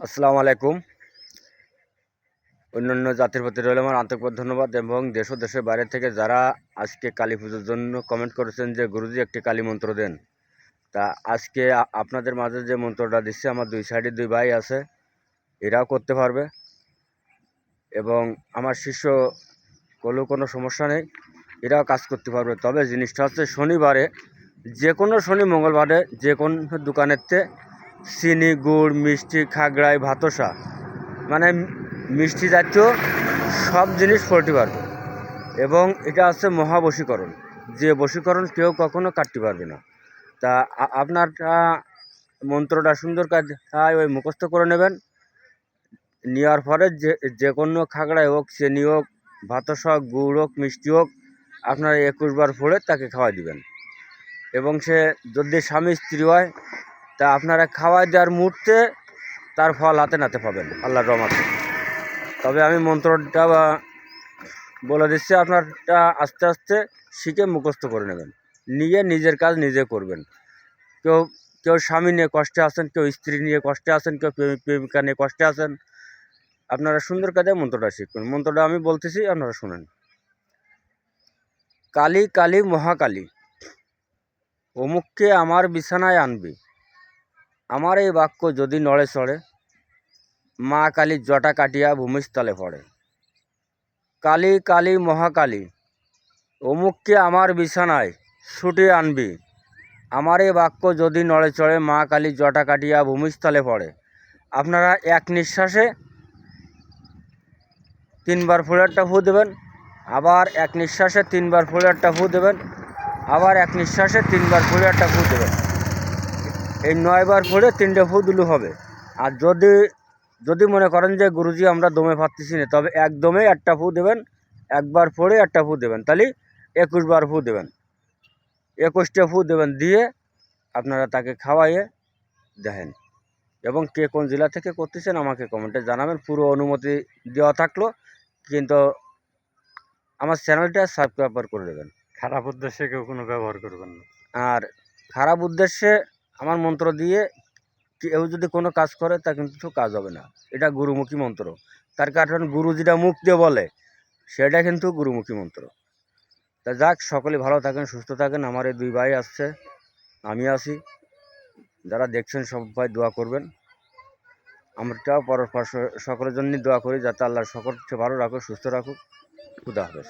আসসালামু আলাইকুম। অন্যান্য জাতির প্রতি রইল আমার আন্তরিক ধন্যবাদ এবং দেশ ও দেশের বাইরে থেকে যারা আজকে কালী পুজোর জন্য কমেন্ট করেছেন যে, গুরুজি, একটি কালী মন্ত্র দেন। তা আজকে আপনাদের মাঝে যে মন্ত্রটা দিচ্ছে, আমার দুই সাইডে দুই ভাই আছে, এরাও করতে পারবে। এবং আমার শিষ্য করলেও কোনো সমস্যা নেই, এরাও কাজ করতে পারবে। তবে জিনিসটা হচ্ছে, শনিবারে যে কোনো শনি, মঙ্গলবারে যে কোনো দোকানেরতে চিনি, গুড়, মিষ্টি, খাগড়াই, ভাতসা। মানে মিষ্টি জাতীয় সব জিনিস পড়তে পারবে এবং এটা আছে মহাবশীকরণ। যে বশীকরণ কেউ কখনো কাটতে পারবে না। তা আপনার মন্ত্রটা সুন্দর কাজ হয় ওই মুখস্থ করে নেবেন। নেওয়ার পরে যে যে কোনো খাগড়াই হোক, চিনি হোক, ভাতস হোক, গুড় হোক, মিষ্টি হোক, আপনারা একুশ বার পড়ে তাকে খাওয়াই দিবেন। এবং সে যদি স্বামী স্ত্রী হয় তা আপনারা খাওয়াই দেওয়ার মুহূর্তে তার ফল হাতে নাতে পাবেন, আল্লাহর রহমতে। তবে আমি মন্ত্রটা বলে দিচ্ছি, আপনারটা আস্তে আস্তে শিখে মুখস্থ করে নেবেন। নিয়ে নিজের কাজ নিজে করবেন। কেউ কেউ স্বামী নিয়ে কষ্টে আছেন, কেউ স্ত্রী নিয়ে কষ্টে আছেন, কেউ প্রেমিক প্রেমিকা নিয়ে কষ্টে আছেন, আপনারা সুন্দর কাজে মন্ত্রটা শিখবেন। মন্ত্রটা আমি বলতেছি, আপনারা শুনেন। কালী কালী, মহাকালী, অমুককে আমার বিছানায় আনবি। আমার এই বাক্য যদি নড়ে চড়ে, মা কালী জটা কাটিয়া ভূমিস্থলে পড়ে। কালী কালী, মহাকালী, অমুককে আমার বিছানায় ছুটে আনবি। আমার এই বাক্য যদি নড়ে চড়ে, মা কালী জটা কাটিয়া ভূমিস্থলে পড়ে। আপনারা এক নিঃশ্বাসে তিনবার ফুলেরটা ফু দেবেন, আবার এক নিঃশ্বাসে তিনবার ফুলেরটা ফু দেবেন, আবার এক নিঃশ্বাসে তিনবার ফুলেরটা ফু দেবেন। এই নয়বার পড়ে তিনটে ফু দিলে হবে। আর যদি যদি মনে করেন যে গুরুজি আমরা দমে পাচ্ছি না তবে একদমে একটা ফু দেবেন একবার পড়ে একটা ফু দেবেন তাহলে একুশ বার ফু দেবেন। একুশটা ফু দেবেন দিয়ে আপনারা তাকে খাওয়াইয়ে দেখেন। এবং কে কোন জেলা থেকে করতেছেন আমাকে কমেন্টে জানাবেন পুরো অনুমতি দেওয়া থাকল কিন্তু আমার চ্যানেলটা সাবস্ক্রাইব করে দেবেন। খারাপ উদ্দেশ্যে কেউ কোনো ব্যবহার করবেন না। আর খারাপ উদ্দেশ্যে আমার মন্ত্র দিয়ে কেউ যদি কোনো কাজ করে, তা কিন্তু কাজ হবে না। এটা গুরুমুখী মন্ত্র। তার কারণ গুরু যেটা মুখ দিয়ে বলে, সেটা কিন্তু গুরুমুখী মন্ত্র। তা যাক, সকলে ভালো থাকেন, সুস্থ থাকেন। আমার এই দুই ভাই আসছে, আমি আছি যারা দেখছেন সবাই দোয়া করবেন। আমরাও পর সকলের জন্যই দোয়া করি, যাতে আল্লাহ সকলকে ভালো রাখুক, সুস্থ রাখুক। খুদা হাফেজ।